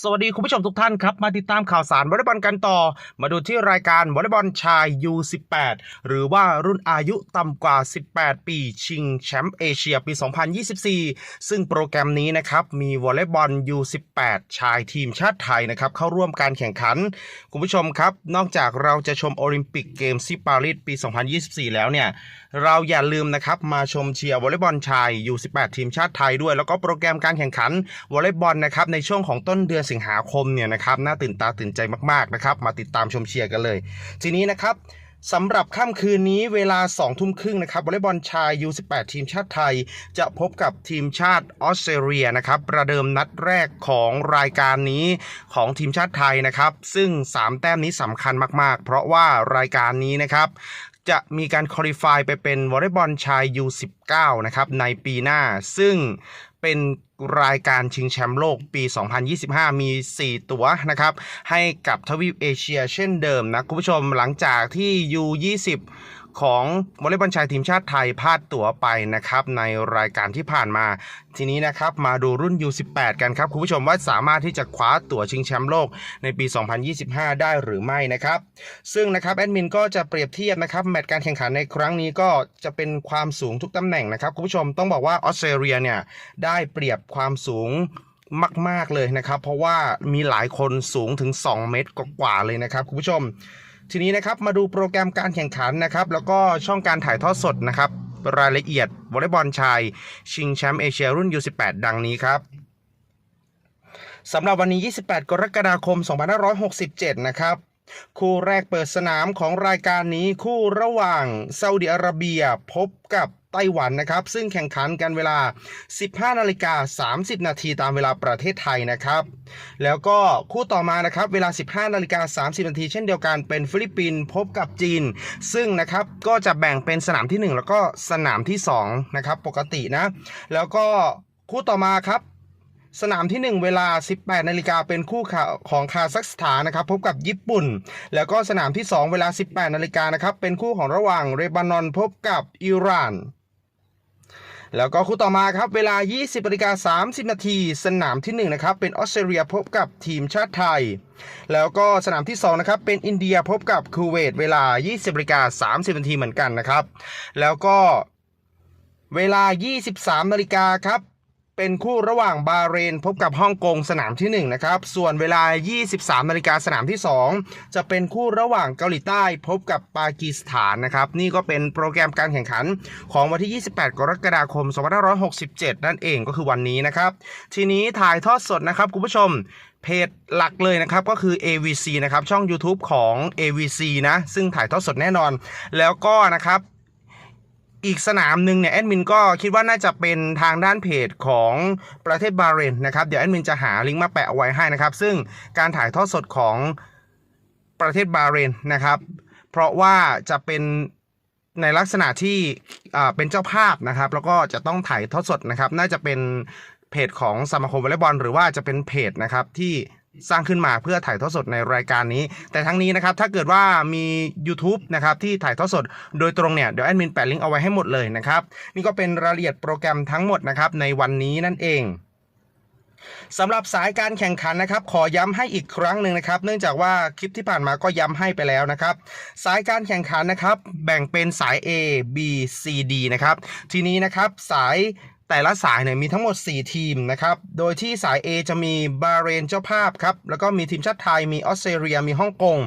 สวัสดีคุณผู้ชมทุกท่านครับ มาติดตามข่าวสารวอลเลย์บอลกันต่อ มาดูที่รายการวอลเลย์บอลชาย U18 หรือว่ารุ่นอายุต่ำกว่า 18 ปี ชิงแชมป์เอเชียปี 2024 ซึ่งโปรแกรมนี้นะครับมีวอลเลย์บอล U18 ชายทีมชาติไทยนะครับเข้าร่วมการแข่งขัน คุณผู้ชมครับ นอกจากเราจะชมโอลิมปิกเกมที่ปารีสปี 2024 แล้วเนี่ยเราอย่าลืมนะครับมาชมเชียร์วอลเลย์บอลชาย U18 ทีมชาติไทยด้วย แล้วก็โปรแกรมการแข่งขันวอลเลย์บอลนะครับในช่วงของต้นเดือนสิงหาคมเนี่ยนะครับน่าตื่นตาตื่นใจมากๆนะครับมาติดตามชมเชียร์กันเลย ทีนี้นะครับสำหรับค่ำคืนนี้เวลา2ทุ่มครึ่งนะครับวอลเลย์บอลชาย U18 ทีมชาติไทย จะพบกับทีมชาติออสเตรเลียนะครับประเดิมนัดแรกของรายการนี้ของทีมชาติไทยนะครับ ซึ่ง 3 แต้มนี้สำคัญมากๆ เพราะว่ารายการนี้นะครับ จะมีการคอลี่ฟายไปเป็นวอลเลย์บอลชาย U19 นะครับในปีหน้า ซึ่งเป็นรายการชิงแชมป์โลกปี 2025 มี 4 ตั๋วนะครับ ให้กับทวีปเอเชียเช่นเดิมนะ คุณผู้ชมหลังจากที่ U20 ของวอลเลย์บอลชายทีมชาติไทยพลาดตั๋วไปนะครับในรายการที่ผ่านมา ทีนี้นะครับมาดูรุ่น U18 กันครับคุณผู้ชมว่าสามารถที่จะคว้าตั๋วชิงแชมป์โลกในปี 2025 ได้หรือไม่นะครับ ซึ่งนะครับแอดมินก็จะเปรียบเทียบนะครับแมตช์การแข่งขันในครั้งนี้ก็จะเป็นความสูงทุกตำแหน่งนะครับคุณผู้ชมต้องบอกว่าออสเตรเลียเนี่ยได้เปรียบความสูงมาก ๆ เลยนะครับ เพราะว่ามีหลายคนสูงถึง 2 เมตรกว่าเลยนะครับคุณผู้ชม ทีนี้นะครับมาดูโปรแกรมการแข่งขันนะครับ แล้วก็ช่องการถ่ายทอดสดนะครับ รายละเอียดวอลเลย์บอลชาย ชิงแชมป์เอเชียรุ่น U18 ดังนี้ครับสำหรับวันนี้ 28 กรกฎาคม 2567 นะครับ คู่แรกเปิดสนามของรายการนี้คู่ระหว่างซาอุดิอาระเบียพบกับ ไต้หวันนะครับ ซึ่งแข่งขันกันเวลา 15นาฬิกา30 นาทีตามเวลาประเทศไทยนะครับ แล้วก็คู่ต่อมานะครับเวลา 15นาฬิกา30 นาทีเช่นเดียวกันเป็นฟิลิปปินส์พบกับจีน ซึ่งนะครับก็จะแบ่งเป็นสนามทีหนึ่1 แล้วก็สนามที่2นะครับปกตินะ แล้วก็คู่ต่อมาครับสนามที่ 1 เวลา 18นาฬิกาเป็นคู่ข่าวของคาซัคสถานนะครับ พบกับญี่ปุ่น แล้วก็สนามที่ 2 เวลา 18นาฬิกานะครับ เป็นคู่ของระหว่างเรบานอนพบกับอิหร่าน แล้วก็คู่ต่อมาครับเวลา 20นาฬิกา30 นาที สนามที่ 1 นะครับ เป็นออสเตรเลียพบกับทีมชาติไทย แล้วก็สนามที่ 2 นะครับ เป็นอินเดียพบกับคูเวตเวลา 20นาฬิกา30 นาทีเหมือนกันนะครับ แล้วก็เวลา 23นาฬิกาครับ เป็นคู่ระหว่างบาเรนพบกับฮ่องกงสนามที่ 1 นะครับ ส่วนเวลา 23นาฬิกาสนามที่ 2 จะเป็นคู่ระหว่างเกาหลีใต้พบกับปากีสถานนะครับ นี่ก็เป็นโปรแกรมการแข่งขันของวันที่ 28 กรกฎาคม 2567 นั่นเองก็คือวันนี้นะครับ ทีนี้ถ่ายทอดสดนะครับคุณผู้ชมเพจหลักเลยนะครับก็คือ AVC นะครับช่อง YouTube ของ AVC นะ ซึ่งถ่ายทอดสดแน่นอน แล้วก็นะครับ อีกสนามหนึ่งเนี่ยแอดมินก็คิดว่าน่าจะเป็นทางด้านเพจของประเทศบาเรนนะครับ เดี๋ยวแอดมินจะหาลิงก์มาแปะเอาไว้ให้นะครับ ซึ่งการถ่ายทอดสดของประเทศบาเรนนะครับ เพราะว่าจะเป็นในลักษณะที่เป็นเจ้าภาพนะครับ แล้วก็จะต้องถ่ายทอดสดนะครับ น่าจะเป็นเพจของสมาคมวอลเลย์บอลหรือว่าจะเป็นเพจนะครับที่ สร้างขึ้นมาเพื่อถ่ายทอดสดในรายการนี้ แต่ทั้งนี้นะครับถ้าเกิดว่ามี YouTube นะครับที่ถ่ายทอดสดโดยตรงเนี่ยเดี๋ยวแอดมินแปะลิงก์เอาไว้ให้หมดเลยนะครับ นี่ก็เป็นรายละเอียดโปรแกรมทั้งหมดนะครับในวันนี้นั่นเองสำหรับสายการแข่งขันนะครับ ขอย้ำให้อีกครั้งหนึ่งนะครับ เนื่องจากว่าคลิปที่ผ่านมาก็ย้ำให้ไปแล้วนะครับ สายการแข่งขันนะครับ แบ่งเป็นสาย A B C D นะครับ ทีนี้นะครับสาย แต่ละสายเนี่ยมีทั้งหมด 4 ทีมนะครับ โดยที่สาย A จะมีบาเรนเจ้าภาพครับ แล้วก็มีทีมชาติไทย มีออสเตรเลีย มีฮ่องกง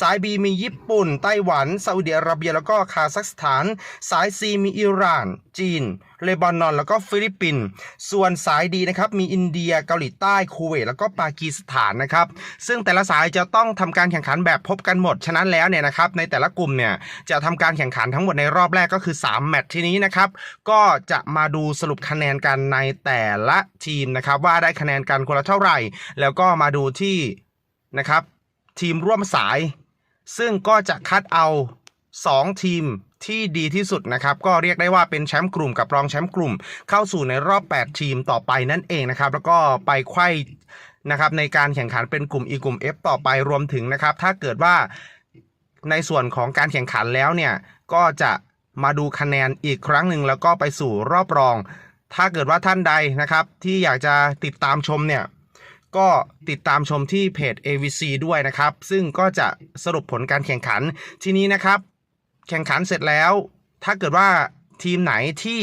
สาย B มีญี่ปุ่น ไต้หวันซาอุดิอาระเบีย แล้วก็คาซัคสถาน สาย C มีอิหร่าน จีน เลบานอน แล้วก็ฟิลิปปินส์ส่วนสายดีนะครับมีอินเดียเกาหลีใต้คูเวตแล้วก็ปากีสถานนะครับ ซึ่งแต่ละสายจะต้องทำการแข่งขันแบบพบกันหมด ฉะนั้นแล้วเนี่ยนะครับในแต่ละกลุ่มเนี่ยจะทำการแข่งขันทั้งหมดในรอบแรกก็คือ 3 แมตช์ทีนี้นะครับ ก็จะมาดูสรุปคะแนนกันในแต่ละทีมนะครับ ว่าได้คะแนนกันคนละเท่าไหร่ แล้วก็มาดูที่นะครับทีมร่วมสาย ซึ่งก็จะคัดเอา 2 ทีม ที่ดีที่สุดนะครับ ก็เรียกได้ว่าเป็นแชมป์กลุ่มกับรองแชมป์กลุ่ม เข้าสู่ในรอบ 8 ทีมต่อไปนั่นเองนะครับ แล้วก็ไปไขว้นะครับในการแข่งขันเป็นกลุ่ม E กลุ่ม F ต่อไปรวมถึงนะครับ ถ้าเกิดว่าในส่วนของการแข่งขันแล้วเนี่ย ก็จะมาดูคะแนนอีกครั้งหนึ่งแล้วก็ไปสู่รอบรอง ถ้าเกิดว่าท่านใดนะครับ ที่อยากจะติดตามชมเนี่ยก็ติดตามชมที่เพจ AVC ด้วยนะครับ ซึ่งก็จะสรุปผลการแข่งขัน ทีนี้นะครับ แข่งขันเสร็จแล้ว ถ้าเกิดว่าทีมไหนที่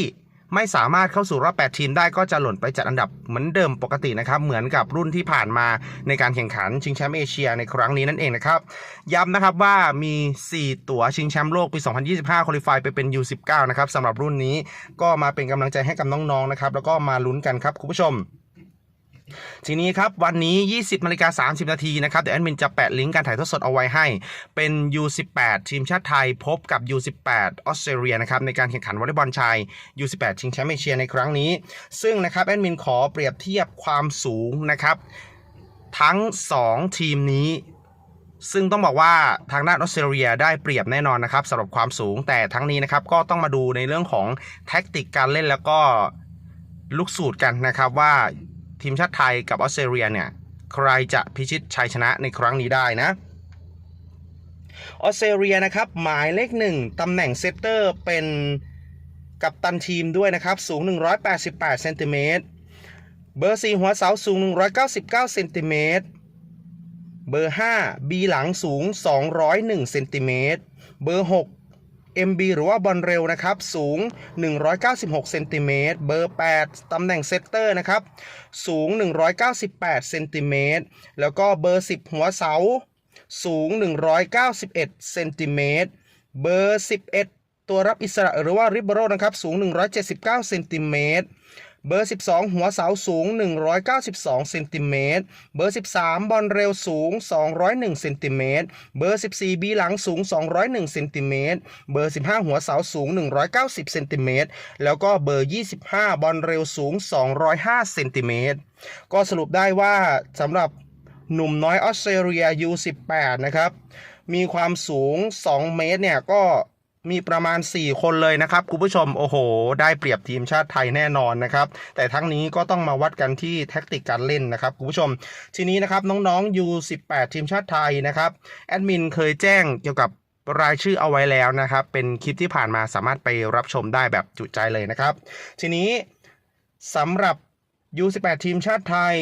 ไม่สามารถเข้าสู่รอบ 8 ทีมได้ก็จะหล่นไปจัดอันดับเหมือนเดิมปกตินะครับ เหมือนกับรุ่นที่ผ่านมาในการแข่งขันชิงแชมป์เอเชียในครั้งนี้นั่นเองนะครับ ย้ำนะครับว่ามี 4 ตั๋วชิงแชมป์โลกปี 2025คุริฟายไปเป็น U19 นะครับสำหรับรุ่นนี้ก็มาเป็นกำลังใจให้กับน้องๆนะครับแล้วก็มาลุ้นกันครับคุณผู้ชม ทีนี้ครับวันนี้ 20นาฬิกา30 นาทีนะครับเดี๋ยวแอดมินจะแปะลิงก์การถ่ายทอดสดเอาไว้ให้ เป็น U18 ทีมชาติไทยพบกับ U18 ออสเตรเลียนะครับในการแข่งขันวอลเลย์บอลชาย U18 ชิงแชมป์เอเชียในครั้งนี้ ซึ่งนะครับแอดมินขอเปรียบเทียบความสูงนะครับทั้ง 2 ทีมนี้ซึ่งต้องบอกว่าทางด้านออสเตรเลียได้เปรียบแน่นอนนะครับสำหรับความสูงแต่ทั้งนี้นะครับก็ต้องมาดูในเรื่องของแท็กติกการเล่นแล้วก็ลูกสูตรกันนะครับว่า ทีมชาติไทยกับออสเตรเลียเนี่ยใครจะพิชิตชัยชนะในครั้งนี้ได้นะออสเตรเลียนะครับหมายเลขหนึ่งตำแหน่งเซตเตอร์เป็นกัปตันทีมด้วยนะครับ สูง 188เซนติเมตรเบอร์ 4 หัวเสาสูง 199เซนติเมตรเบอร์5 B หลังสูง 201เซนติเมตรเบอร์ 6 MB หรือว่าบอลเร็วนะครับ สูง 196เซนติเมตรเบอร์ 8 ตำแหน่งเซตเตอร์นะครับ สูง 198เซนติเมตรแล้วก็เบอร์ 10 หัวเสา สูง 191เซนติเมตรเบอร์ 11 ตัวรับอิสระหรือว่าริบเบโรนะครับ สูง 179เซนติเมตร เบอร์ 12 หัวเสาสูง 192เซนติเมตร เบอร์ 13 บอลเร็วสูง 201เซนติเมตร เบอร์ 14 บีหลังสูง 201เซนติเมตร เบอร์ 15 หัวเสาสูง 190เซนติเมตร แล้วก็เบอร์ 25 บอลเร็วสูง 205เซนติเมตร ก็สรุปได้ว่าสำหรับหนุ่มน้อยออสเตรเลีย U18 นะครับ มีความสูง 2 เมตรเนี่ยก็ มีประมาณ 4 คนเลยนะครับคุณผู้ชมโอ้โห ได้เปรียบทีมชาติไทยแน่นอนนะครับ แต่ทั้งนี้ก็ต้องมาวัดกันที่แท็กติกการเล่นนะครับคุณผู้ชม ทีนี้นะครับน้องๆ U18 ทีมชาติไทยนะครับแอดมินเคยแจ้งเกี่ยวกับรายชื่อเอาไว้แล้วนะครับ เป็นคลิปที่ผ่านมาสามารถไปรับชมได้แบบจุใจเลยนะครับ ทีนี้สำหรับ U18 ทีมชาติไทย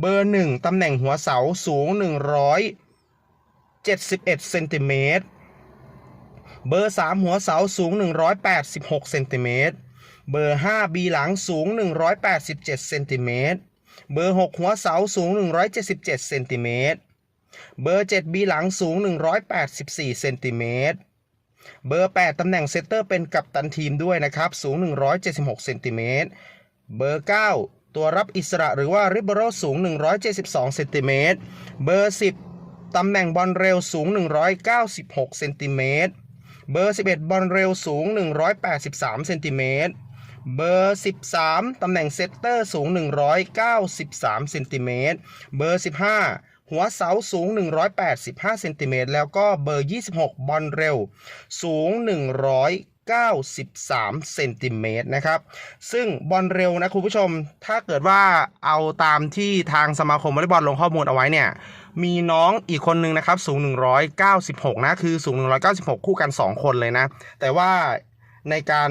เบอร์1ตำแหน่งหัวเสาสูง 171เซนติเมตร เบอร์ 3 หัวเสาสูง 186เซนติเมตรเบอร์ 5 บีหลังสูง 187เซนติเมตรเบอร์ 6 หัวเสาสูง 177เซนติเมตรเบอร์ 7 บีหลังสูง 184เซนติเมตรเบอร์ 8 ตำแหน่งเซตเตอร์เป็นกัปตันทีมด้วยนะครับ สูง 176เซนติเมตรเบอร์ 9 ตัวรับอิสระหรือว่าริเบโรสูง 172เซนติเมตรเบอร์ 10 ตำแหน่งบอลเร็วสูง 196เซนติเมตร เบอร์ 11 บอลเร็วสูง 183 เซนติเมตร เบอร์ 13 ตำแหน่งเซตเตอร์สูง 193 เซนติเมตร เบอร์ 15 หัวเสาสูง 185 เซนติเมตร แล้วก็เบอร์ 26 บอลเร็วสูง 93เซนติเมตรนะครับ ซึ่งบอลเร็วนะคุณผู้ชม ถ้าเกิดว่าเอาตามที่ทางสมาคมวอลเลย์บอลลงข้อมูลเอาไว้เนี่ย มีน้องอีกคนนึงนะครับ สูง 196 นะ คือสูง 196 คู่กัน 2 คนเลยนะ แต่ว่าในการ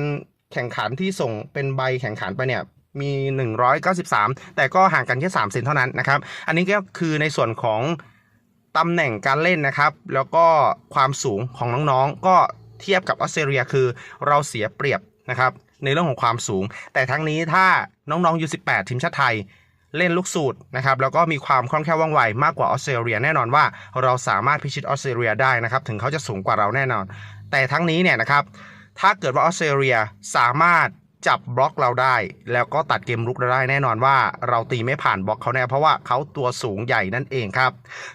แข่งขันที่ส่งเป็นใบแข่งขันไปเนี่ย มี 193 แต่ก็ห่างกันแค่ 3 เซนเท่านั้นนะครับ อันนี้ก็คือในส่วนของตำแหน่งการเล่นนะครับ แล้วก็ความสูงของน้องๆ ก็ เทียบกับออสเตรเลียคือเราเสียเปรียบนะครับในเรื่องของความสูง แต่ทั้งนี้ถ้าน้องๆ U18 ทีมชาติไทยเล่นลูกสูตรนะครับแล้วก็มีความคล่องแคล่วว่องไวมากกว่าออสเตรเลียแน่นอนว่าเราสามารถพิชิตออสเตรเลียได้นะครับถึงเขาจะสูงกว่าเราแน่นอน แต่ทั้งนี้เนี่ยนะครับถ้าเกิดว่าออสเตรเลียสามารถ จับบล็อกเราได้ แล้วก็ตัดเกมรุกเราได้แน่นอนว่า เราตีไม่ผ่านบล็อกเขาแน่เพราะว่าเขาตัวสูงใหญ่นั่นเองครับ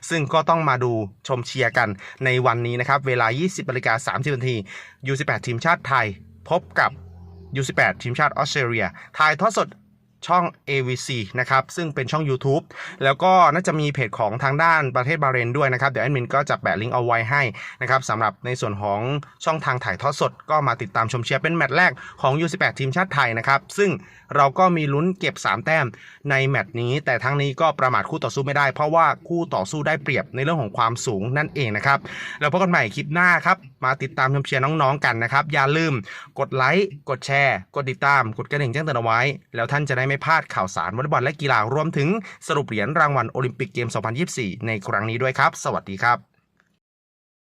ซึ่งก็ต้องมาดูชมเชียร์กันในวันนี้นะครับ เวลา 20นาฬิกา30นาที U18 ทีมชาติไทย พบกับ U18 ทีมชาติออสเตรเลียถ่ายทอดสด ช่อง AVC นะครับ ซึ่งเป็นช่อง YouTube แล้วก็น่าจะมีเพจของทางด้านประเทศบาเรนด้วยนะครับ เดี๋ยวแอดมินก็จะแปะลิงก์เอาไว้ให้นะครับสำหรับในส่วนของช่องทางถ่ายทอดสด ก็มาติดตามชมเชียร์เป็นแมตช์แรกของ U18 ทีมชาติไทยนะครับ ซึ่งเราก็มีลุ้นเก็บ 3 แต้มในแมตช์นี้ แต่ทั้งนี้ก็ประมาทคู่ต่อสู้ไม่ได้ เพราะว่าคู่ต่อสู้ได้เปรียบในเรื่องของความสูงนั่นเองนะครับแล้วพบกันใหม่คลิปหน้าครับ มาติดตามชมเชียร์น้องๆกันนะครับ อย่าลืมกดไลค์กดแชร์ กดติดตาม กดกระดิ่งแจ้งเตือนเอาไว้ แล้วท่านจะได้ไม่พลาดข่าวสารวอลเลย์บอลและกีฬารวมถึงสรุปเหรียญรางวัลโอลิมปิกเกม 2024 ในครั้งนี้ด้วยครับ สวัสดีครับ